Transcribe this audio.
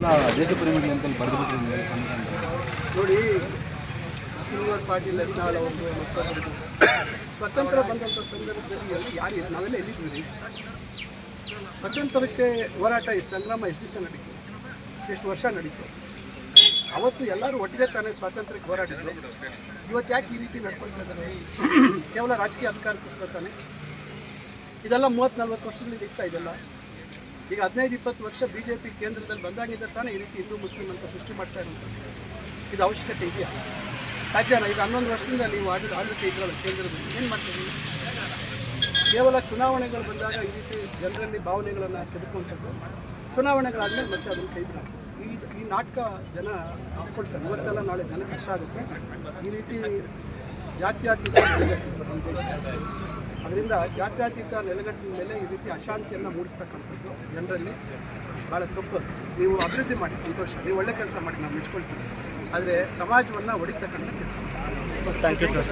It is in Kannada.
ದೇಶ ಪ್ರೇಮಿಗಳು ಅಂತ. ಬರೆದು ನೋಡಿ ಶ್ರೀನಿವಾಸ್ ಪಾಟೀಲ್ ಯತ್ನಾಳ್ ಅವರು ಮತ್ತೊಬ್ಬರು ಸ್ವತಂತ್ರ ಬಂದಂಥ ಸಂದರ್ಭದಲ್ಲಿ ಯಾರು. ನಾವೆಲ್ಲ ಎಲ್ಲಿದ್ದೀವಿ? ಸ್ವತಂತ್ರಕ್ಕೆ ಹೋರಾಟ, ಈ ಸಂಗ್ರಾಮ ಎಷ್ಟು ದಿವಸ ನಡೀತು? ಎಷ್ಟು ವರ್ಷ ನಡೀತು? ಅವತ್ತು ಎಲ್ಲರೂ ಒಟ್ಟಿಗೆ ತಾನೇ ಸ್ವಾತಂತ್ರ್ಯಕ್ಕೆ ಹೋರಾಡಿದ್ರು. ಇವತ್ತು ಯಾಕೆ ಈ ರೀತಿ ನಡ್ಕೊಳ್ತಾ ಇದ್ದಾರೆ? ಕೇವಲ ರಾಜಕೀಯ ಅಧಿಕಾರಕ್ಕೋಸ್ಕರ ತಾನೆ? ಇದೆಲ್ಲ ಮೂವತ್ತು ನಲ್ವತ್ತು ವರ್ಷಗಳಿಂದ ಇತ್ತ ಇದೆಲ್ಲ. ಈಗ ಹದಿನೈದು, ಇಪ್ಪತ್ತು ವರ್ಷ ಬಿ ಜೆ ಪಿ ಕೇಂದ್ರದಲ್ಲಿ ಬಂದಾಗಿಂದ ತಾನೇ ಈ ರೀತಿ ಹಿಂದೂ ಮುಸ್ಲಿಂ ಅಂತ ಸೃಷ್ಟಿ ಮಾಡ್ತಾ ಇದು ಅವಶ್ಯಕತೆ ಇದೆಯಾ? ಸಾಧ್ಯನಾ ಈಗ ಹನ್ನೊಂದು ವರ್ಷದಿಂದ ನೀವು ಆಡಳಿತ ಆಡಳಿತ ಇದ್ರಲ್ಲ ಕೇಂದ್ರದಲ್ಲಿ. ಏನು ಮಾಡ್ತೀವಿ ಕೇವಲ ಚುನಾವಣೆಗಳು ಬಂದಾಗ ಈ ರೀತಿ ಜನರಲ್ಲಿ ಭಾವನೆಗಳನ್ನು ತೆಗೆದುಕೊಂಡದ್ದು ಚುನಾವಣೆಗಳಾದಮೇಲೆ ಮತ್ತೆ ಅದನ್ನು ಕೈ. ಈ ಈ ನಾಟಕ ಜನ ಹಾಕ್ಕೊಳ್ತಾರೆ ಇವತ್ತೆಲ್ಲ ನಾಳೆ ಜನ ಆಗುತ್ತೆ. ಈ ರೀತಿ ಜಾತ್ಯಾತೀತ ನಮ್ಮ ದೇಶ. ಅದರಿಂದ ಜಾತ್ಯಾತೀತ ನೆಲೆಗಟ್ಟಿನ ಮೇಲೆ ಈ ರೀತಿ ಅಶಾಂತಿಯನ್ನು ಮೂಡಿಸ್ತಕ್ಕಂಥದ್ದು ಜನರಲ್ಲಿ ಭಾಳ ತಪ್ಪು. ನೀವು ಅಭಿವೃದ್ಧಿ ಮಾಡಿ, ಸಂತೋಷ. ನೀವು ಒಳ್ಳೆ ಕೆಲಸ ಮಾಡಿ, ನಾವು ಮೆಚ್ಕೊಳ್ತೀವಿ. ಆದರೆ ಸಮಾಜವನ್ನು ಒಡಿತಕ್ಕಂಥ ಕೆಲಸ. Thank you sir